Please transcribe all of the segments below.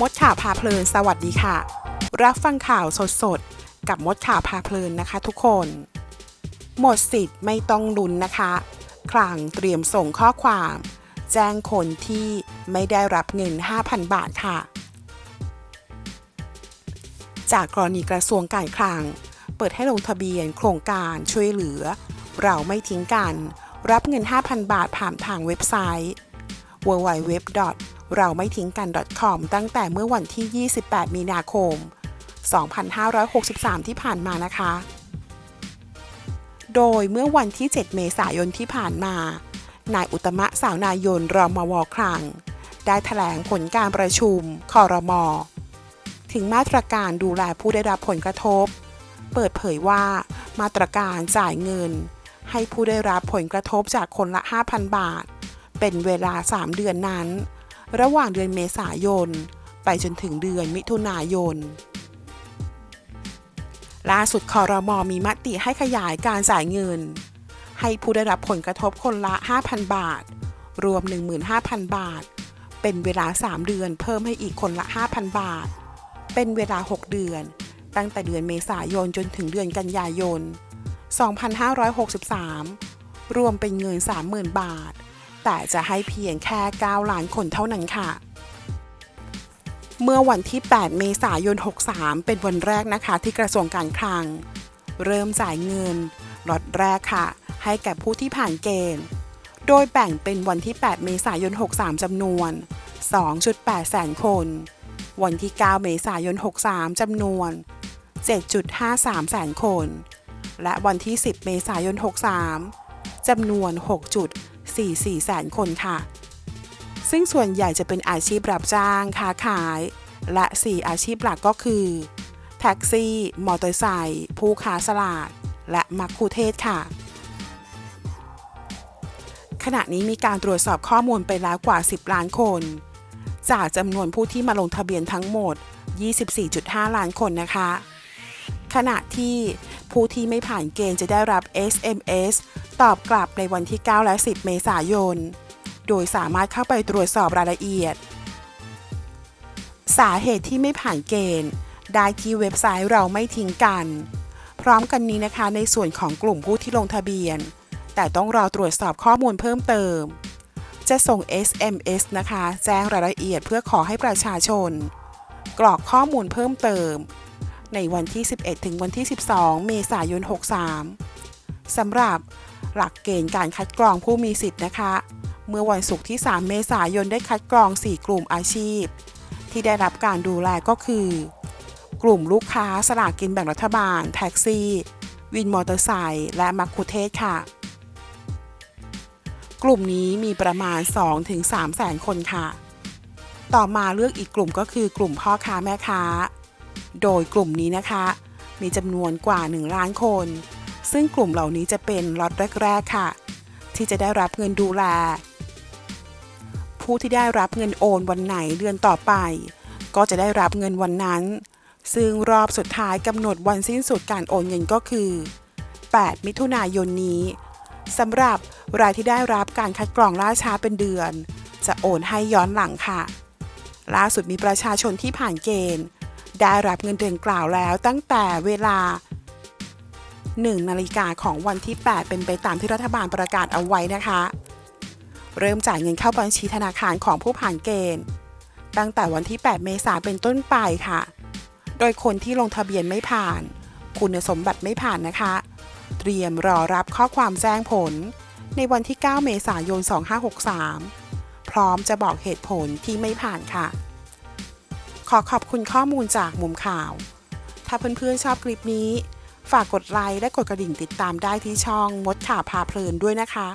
มดข่าวพาเพลินสวัสดีค่ะ รับฟังข่าวสดๆ กับมดข่าวพาเพลินนะคะทุกคน หมดสิทธิ์ไม่ต้องลุ้นนะคะคลังเตรียมส่งข้อความ แจ้งคนที่ไม่ได้รับเงิน 5,000 บาทค่ะ จากกรณีกระทรวงการคลัง เปิดให้ลงทะเบียนโครงการช่วยเหลือ เราไม่ทิ้งกัน รับเงิน 5,000 บาทผ่านทางเว็บไซต์ www. เราไม่ทิ้งกัน .com ตั้งแต่เมื่อวันที่ 28 มีนาคม 2563 ที่ผ่านมานะคะ โดยเมื่อวันที่ 7 เมษายนที่ผ่านมา นายอุตมะสาวนายนรมวคลัง ได้แถลงผลการประชุมคอรมอถึงมาตรการดูแลผู้ได้รับผลกระทบ เปิดเผยว่ามาตรการจ่ายเงิน ให้ผู้ได้รับผลกระทบจากคนละ 5,000 บาท เป็นเวลา 3 เดือนนั้น ระหว่างเดือนเมษายน ไปจนถึงเดือนมิถุนายน ล่าสุดคอรมอมีมติให้ขยายการจ่ายเงิน ให้ผู้ได้รับผลกระทบคนละ 5,000 บาท รวม 15,000 บาท เป็นเวลา 3 เดือนเพิ่มให้อีกคนละ 5,000 บาท เป็นเวลา 6 เดือน ตั้งแต่เดือนเมษายนจนถึงเดือนกันยายน 2563 รวมเป็นเงิน 30,000 บาท แต่จะให้เพียงแค่ 9 ล้านคนเท่านั้นค่ะ เมื่อวันที่ 8 เมษายน 63 เป็นวันแรกนะคะที่กระทรวงการคลัง เริ่มจ่ายเงินล็อตแรกค่ะ ให้แก่ผู้ที่ผ่านเกณฑ์ โดยแบ่งเป็นวันที่ 8 เมษายน 63 จำนวน 2.8 แสนคน วันที่ 9 เมษายน 63 จำนวน 7.53 แสนคน และวันที่ 10 เมษายน 63 จำนวน 6. 44 แสนคนค่ะ ซึ่งส่วนใหญ่จะเป็นอาชีพรับจ้างค้าขาย และ 4 อาชีพหลักก็คือ แท็กซี่ มอเตอร์ไซค์ผู้ค้าสลาก และมักคุเทศค่ะ ขณะนี้มีการตรวจสอบข้อมูลไปแล้วกว่า 10 ล้านคน จากจำนวนผู้ที่มาลงทะเบียนทั้งหมด 24.5 ล้านคนนะคะ ขณะที่ผู้ที่ไม่ผ่านเกณฑ์จะได้รับ SMS ตอบกลับในวันที่ 9 และ 10 เมษายน โดยสามารถเข้าไปตรวจสอบรายละเอียด สาเหตุที่ไม่ผ่านเกณฑ์ ได้ที่เว็บไซต์เราไม่ทิ้งกัน พร้อมกันนี้นะคะในส่วนของกลุ่มผู้ที่ลงทะเบียน แต่ต้องรอตรวจสอบข้อมูลเพิ่มเติม จะส่ง SMS นะคะ แจ้งรายละเอียดเพื่อขอให้ประชาชน กรอกข้อมูลเพิ่มเติม ในวันที่ 11 ถึงวันที่ 12 เมษายน 63 สำหรับหลักเกณฑ์การคัดกรองผู้มีสิทธิ์นะคะ เมื่อวันศุกร์ที่ 3 เมษายนได้คัดกรอง 4 กลุ่มอาชีพ ที่ได้รับการดูแลก็คือ กลุ่มลูกค้าสลากกินแบ่งรัฐบาล แท็กซี่ วินมอเตอร์ไซค์และมักคุเทศค่ะ กลุ่มนี้มีประมาณ 2-3 แสนคนค่ะ ต่อมาเลือกอีกกลุ่มก็คือกลุ่มพ่อค้าแม่ค้า โดยกลุ่มนี้นะคะ มีจำนวนกว่า 1 ล้านคน ซึ่งกลุ่มเหล่านี้จะเป็นล็อตแรก ๆ ค่ะ ที่จะได้รับเงินดูแล ผู้ที่ได้รับเงินโอนวันไหนเดือนต่อไป ก็จะได้รับเงินวันนั้น ซึ่งรอบสุดท้ายกำหนดวันสิ้นสุดการโอนเงินก็คือ 8 มิถุนายนนี้สำหรับรายที่ได้รับการคัดกรองล่าช้าเป็นเดือน จะโอนให้ย้อนหลังค่ะ ล่าสุดมีประชาชนที่ผ่านเกณฑ์ ได้รับเงินเดือนกล่าวแล้วตั้งแต่เวลา 1 นาฬิกาของวันที่ 8 เป็นไปตามที่รัฐบาลประกาศเอาไว้นะคะ เริ่มจ่ายเงินเข้าบัญชีธนาคารของผู้ผ่านเกณฑ์ ตั้งแต่วันที่ 8 เมษายนเป็นต้นไปค่ะ โดยคนที่ลงทะเบียนไม่ผ่าน คุณสมบัติไม่ผ่านนะคะ เตรียมรอรับข้อความแจ้งผล ในวันที่ 9 เมษายน 2563 พร้อมจะบอกเหตุผลที่ไม่ผ่านค่ะ ขอขอบคุณข้อมูลจากมุมข่าว ถ้าเพื่อนๆชอบคลิปนี้ ฝากกดไลค์และกดกระดิ่งติดตามได้ที่ช่องมดข่าวพาเพลินด้วยนะคะ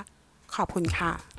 ขอบคุณค่ะ